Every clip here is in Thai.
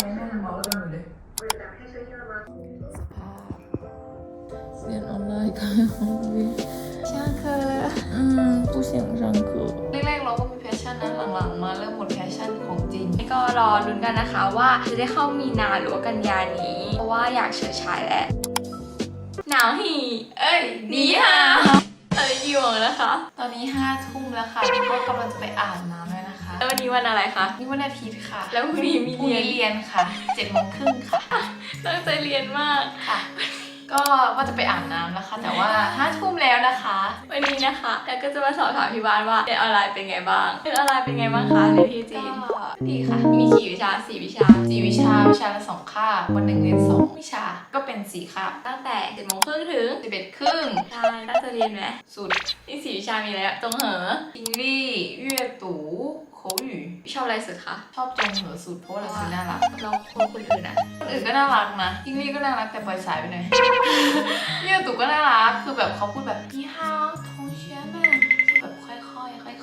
แม่แม่เมาแล้วกันหนูเลยสภาพเรียนออนไลน์ก็ห้องเรียนช่างเคออืมผู้เสียงช่างเคอแรกๆเราก็มีแพชชั่นนะหลังๆมาเริ่มหมดแพชชั่นของจริงก็รอลุ้นกันนะคะว่าจะได้เข้ามีนาหรือว่ากันยานี้ เพราะว่าอยากเฉิดฉายแล้วหนาวหีเอ้ยหนีฮะเอ้ยกี่โมงแล้วคะ ตอนนี้ห้าทุ่มแล้วค่ะแล้วก็กำลังจะไปอาบน้ำแล้วนะคะ แล้ววันนี้วันอะไรคะ นี่วันอาทิตย์ค่ะ แล้วพรุ่งนี้มีพรุ่งเรียนนี้เรียนค่ะเจ็ดโมงครึ่งค่ะตั้งใจเรียนมาก ค่ะ ก็ว่าจะไปอาบน้ำแล้วค่ะแต่ว่าห้าทุ่มแล้วนะคะวันนี้นะคะแล้วก็จะมาสอบถามพี่บ้านว่าเรียนออนไลน์เป็นไงบ้างเรียนออนไลน์เป็นไงบ้างคะเรียนที่จีนก็ดีค่ะ มีกี่วิชาสี่วิชา สี่วิชาวิชาละสองคาบวันหนึ่งเรียนสองวิชา ก็เป็นสี่คาบตั้งแต่เจ็ดโมงครึ่งถึงสิบเอ็ดครึ่งใช่ตั้งใจเรียนไหมสุดนี่สี่วิชามีแล้วจงเหออิงลี่เย่ตูโขหยูชอบอะไรสุดคะ ชอบจงเหอสุดเพราะว่าเราคือน่ารักเราคนคนอื่นอะคนอื่นก็น่ารักนะอิงลี่ก็น่ารักแต่ปล่อยสายไปหน่อยเย่ตูก็น่ารักคือแบบเขาพูดแบบพี่ฮาว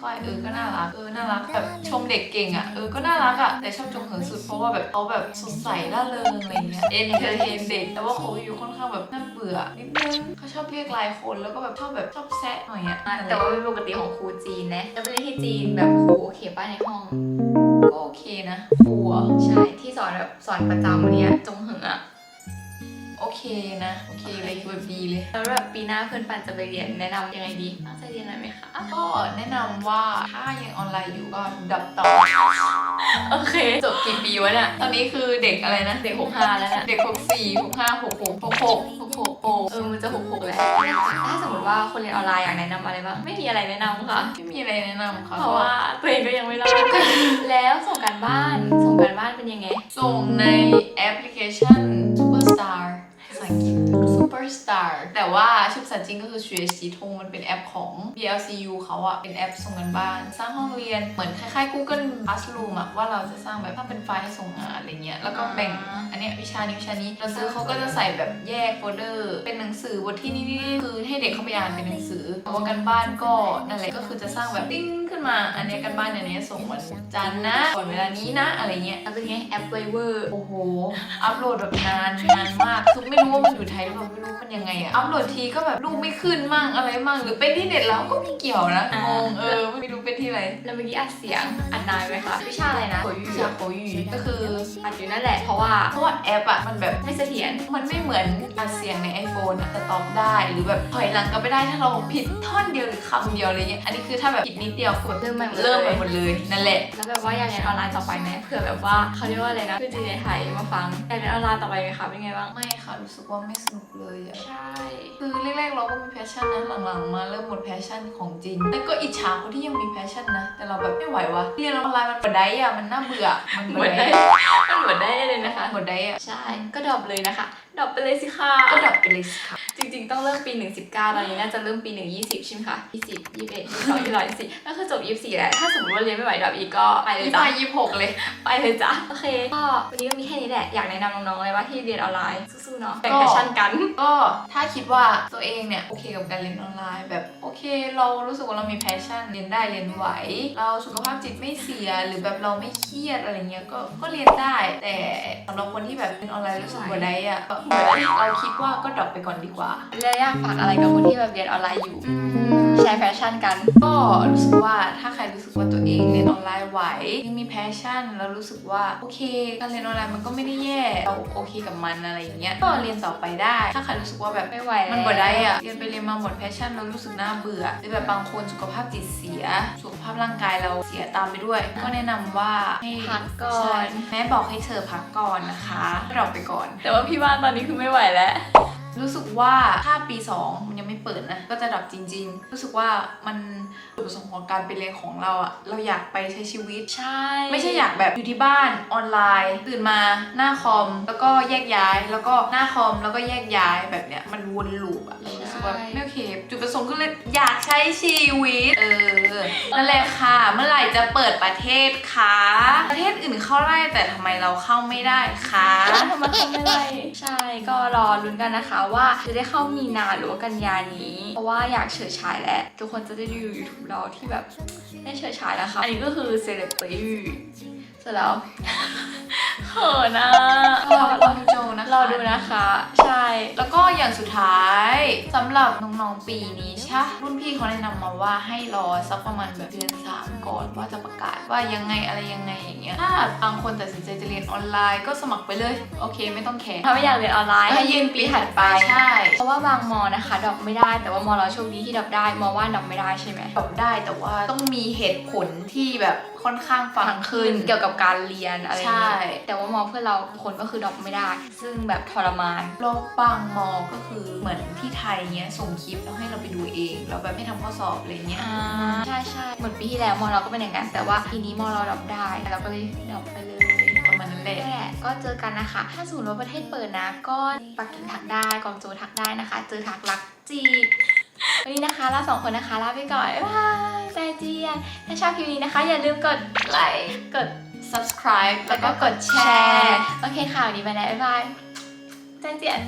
อยๆค่อยๆเออก็น่ารักเออน่ารักแบบชมเด็กเก่งอะเออก็น่ารักอะแต่ชอบจงเหอสุดเพราะว่าแบบเขาแบบสดใสร่าเริงอะไรเงี้ยเอนเตอร์เทนเด็กแต่ว่าเขาอยู่ค่อนข้างแบบน่าเบื่อนิดนึงเขาชอบเรียกลายคนแล้วก็แบบชอบแบบชอบแซะหน่อยอะแต่ว่าเป็นปกติของครูจีนนะแล้วไปเรียนที่จีนแบบครูโอเคป้าในห้องก็โอเคนะครูอะใช่ที่สอนแบบสอนประจำวันเนี้ยจงเหออะ โอเคนะ โอเคเลยคือแบบดีเลยแล้วแบบปีหน้าเพื่อนปันจะไปเรียนแนะนำยังไงดีตั้งใจเรียนอะไรไหมคะก็แนะนำว่าถ้ายังออนไลน์อยู่ก็ดับต่อ โอเค จบกี่ปีวะเนี่ย ตอนนี้คือเด็กอะไรนะ เด็กหกห้าแล้วนะ เด็กหกสี่หกห้าหกหกหกหกหกหกโอเออ มันจะหกหกแล้ว ถ้าสมมติว่าคนเรียนออนไลน์อยากแนะนำอะไรบ้าง ไม่มีอะไรแนะนำค่ะ ไม่มีอะไรแนะนำค่ะเพราะว่าตัวเองก็ยังไม่รอด แล้วส่งการบ้าน ส่งการบ้านเป็นยังไง ส่งในแอปพลิเคชัน Superstar Star แต่ว่าชื่อภาษาจีก็คือเฉวยสีทงมันเป็นแอปของ BLCU เขาอะเป็นแอปส่งงานบ้าน สร้างห้องเรียนเหมือนคล้ายๆ Google Classroom อะว่าเราจะสร้างแบบถ้าเป็นไฟล์ให้ส่งงานอะไรเงี้ยแล้วก็แบ่งอันนี้วิชานี้วิชานี้เราซื้อเขาก็จะใส่แบบแยกโฟลเดอร์เป็นหนังสือบทที่นี่นี่คือให้เด็กเข้าไปอ่านเป็นหนังสือตัวกันบ้านก็นั่นแหละก็คือจะสร้างแบบติ้งขึ้นมา อันนี้กันบ้านอันเนี้ยส่งวันจันทร์นะก่อนเวลานี้นะอะไรเงี้ยแล้วเป็นไงแอปไวเวอร์โอ้โหอัพโหลดแบบนานนานมากทุกไม่รู้ว่ามันอยู่ไทยหรือเปล่าไม่รู้มันยังไงอะอัพโหลดทีก็แบบรูปไม่ขึ้นมั่งอะไรมั่งหรือเป็นที่เน็ตเราก็ไม่เกี่ยวนะงงเออไม่รู้เป็นที่อะไรแล้วเมื่อกี้อัดเสียงอัดนานไหมคะวิชาอะไรนะโขยวิชาโขยก็คืออัดอยู่นั่นแหละเพราะว่าเพราะว่าแอปอะมันแบบไม่เสถียรมันไม่เหมือนอัดเสียงใน iPhone อะแต่ตอบได้หรือแบบถอยหลังก็ไม่ได้ถ้าเราผิดท่อนเดียวหรือคำเดียวอะไรเงี้ยอันนี้คือถ้าแบบผิดนิดเดียวคือแบบเริ่มใหม่หมดเลยเริ่มใหม่หมดเลยนั่นแหละแล้วแบบว่าอยากเรียนออนไลน์ต่อไปไหมเผื่อแบบว่าเขาเรียกว่าอะไรนะคือจีนในไทยมาฟังอยากเรียนออนไลน์ต่อไปไหมคะเป็นไงบ้างไม่ค่ะรู้สึกว่าไม่สนุกเลยอะใช่ คือแรกๆเราก็มีแพชชั่นนะหลังๆ มาเริ่มหมดแพชชั่นของจริงแล้วก็อิจฉาคนที่ยังมีแพชชั่นนะ แต่เราแบบไม่ไหววะเรียนออนไลน์มันบดได้อะมันน่าเบื่อมันหบมดดได้ได้มันหมดได้เลยนะคะบดได้อะใช่ก็ดรอปเลยนะคะดรอปไปเลยสิค่ะก็ดับไปเลยสิค่ะจริงๆ ต้องเริ่มปี 1 19ตอนนี้น่าจะเริ่มปี 1 20 ใช่ไหมคะ20 21 22 23 24ก็คือจบ 24 แล้ว ถ้าสมมติว่าเรียนไม่ไหวดรอปอีกก็ไปเลยยี่จ้ะห้ายี่หกเลย ไปเลยจ้ะ โอเค ก็วันนี้ก็มีแค่นี้แหละ อยากแนะนำน้องๆเลยว่าที่เรียนออนไลน์สู้ๆเนาะแบ่งก็แพชชั่นกัน ก็ถ้าคิดว่าตัวเองเนี่ยโอเคกับการเรียนออนไลน์ แบบโอเค เรารู้สึกว่าเรามีแพชชั่นเรียนได้เรียนไหว เราสุขภาพจิตไม่เสียหรือแบบเราไม่เครียดอะไรเงี้ยก็ก็เรียนได้ แต่สำหรับคนที่แบบเรียนออนไลน์รู้สึกบดได้อะก็เราคิดว่าก็ดรอปไปก่อนดีกว่าแล้วอยากฝากอะไรกับคนที่แบบเรียนออนไลน์อยู่แชร์แพชชั่นกัน ก็รู้สึกว่าถ้าใครรู้สึกว่าตัวเองเรียนออนไลน์ไหวยังมีแพชชั่น แล้วรู้สึกว่าโอเค การเรียนออนไลน์มันก็ไม่ได้แย่เราโอเคกับมันอะไรอย่างเงี้ยก็เรียนต่อไปได้ถ้าใครรู้สึกว่าแบบไม่ไหวแล้วมันบ่ได้อะเรียนไปเรียนมาหมดแพชชั่นแล้วรู้สึกน่าเบื่อหรือแบบบางคนสุขภาพจิตเสีย สุขภาพร่างกายเราเสียตามไปด้วย ก็แนะนำว่าให้พักก่อใช่นแม่บอกให้เธอพักก่อนนะคะเราไปก่อน แต่ว่าพี่ว่านตอนนี้คือไม่ไหวแล้ว รู้สึกว่าถ้าปี 2 มันยังไม่เปิดนะ ก็จะดับจริง ๆ รู้สึกว่ามันจุดประสงค์ของการไปเรียนของเราอะเราอยากไปใช้ชีวิต ใช่ ไม่ใช่อยากแบบอยู่ที่บ้านออนไลน์ ตื่นมาหน้าคอมแล้วก็แยกย้าย แล้วก็หน้าคอมแล้วก็แยกย้ายแบบเนี้ยมันวนลูปอะเรารู้สึกว่าไม่โอเคจุดประสงค์ก็เลยอยากใช้ชีวิต เออนั่นแหละค่ะ เมื่อไหร่จะเปิดประเทศคะประเทศอื่นเข้าได้แต่ทำไมเราเข้าไม่ได้คะทำไมเขาไม่ได้ใช่ก็รอลุ้นกันนะคะว่าจะได้เข้ามีนาหรือว่ากันยานี้ เพราะว่าอยากเฉิดฉายแล้วทุกคนจะได้ดู YouTube เราที่แบบได้เฉิดฉายแล้วค่ะ อันนี้ก็คือเซเลบริตเสร็จแล้วเขินนะรอรอดูโจนะคะรอดูนะคะใช่ แล้วก็อย่างสุดท้ายสำหรับน้องๆปีนี้ใช่ปะรุ่นพี่เขาแนะนำมาว่าให้รอสักประมาณแบบเดือนสามก่อนว่าจะประกาศว่ายังไงอะไรยังไงอย่างเงี้ยถ้าบางคนตัดสินใจจะเรียนออนไลน์ก็สมัครไปเลยโอเค ไม่ต้องแคร์ถ้าไม่อยากเรียนออนไลน์ก็ให้ยื่ยื่นนปีปีถัถัดดไปไปใช่เพราะว่าบางมอนะคะดรอกไม่ได้ แต่ว่ามอเราโชคดีที่ดรอกได้มอว่านดรอกไม่ได้ใช่ไหมตอบได้แต่ว่าต้องมีเหตุผลที่แบบค่อนข้างฟัฟังงขึ้ขึ้นนเกี่ยวกับการเรียนอะไรอย่างใช่เงี้ยแต่ว่ามอเพื่อนเราคนก็คือดรอกไม่ได้ ซึ่งแบบทรมานรอบบางมอก็คือเหมือนที่ไทยเงี้ยส่งคลิปแล้วให้เราไปดูเองแล้วแบบให้ทำข้อสอบอะไรเงี้ย อ่าใช่ใช่เหมือนปีที่แล้วมอเราก็เป็นอย่างนั้นแต่ว่าปีนี้มอเราดรอกได้เราก็เลยดรอกไปเลยประมาณนั้นแหละ นั่นแหละก็เจอกันนะคะ ถ้าสมมติว่าประเทศเปิดนะ ก็ปักกิ่งทักได้กองโจทักได้นะคะ เจอทักรักจีบวันนี้นะคะเราสองคนนะคะลาไปก่อนบ๊ายบายใจเจียนถ้าชอบคลิปนี้นะคะ อย่าลืมกดไลค์กด subscribe แล้วก็กดแชร์ โอเคค่ะวันนี้ไปแล้วบ๊ายบาย ใจเจียน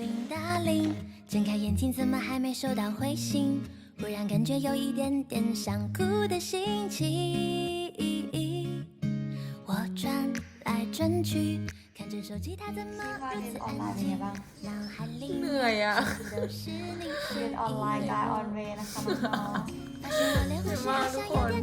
铃哒铃，睁开眼睛怎么还没收到回信？忽然感觉有一点点想哭的心情。我转来转去，看着手机它怎么如此安静，脑海里 เหนื่อยอะ 都是你。 เรียนออนไลน์กายออนเวย์นะคะน้องๆ 发现我连呼吸好像有点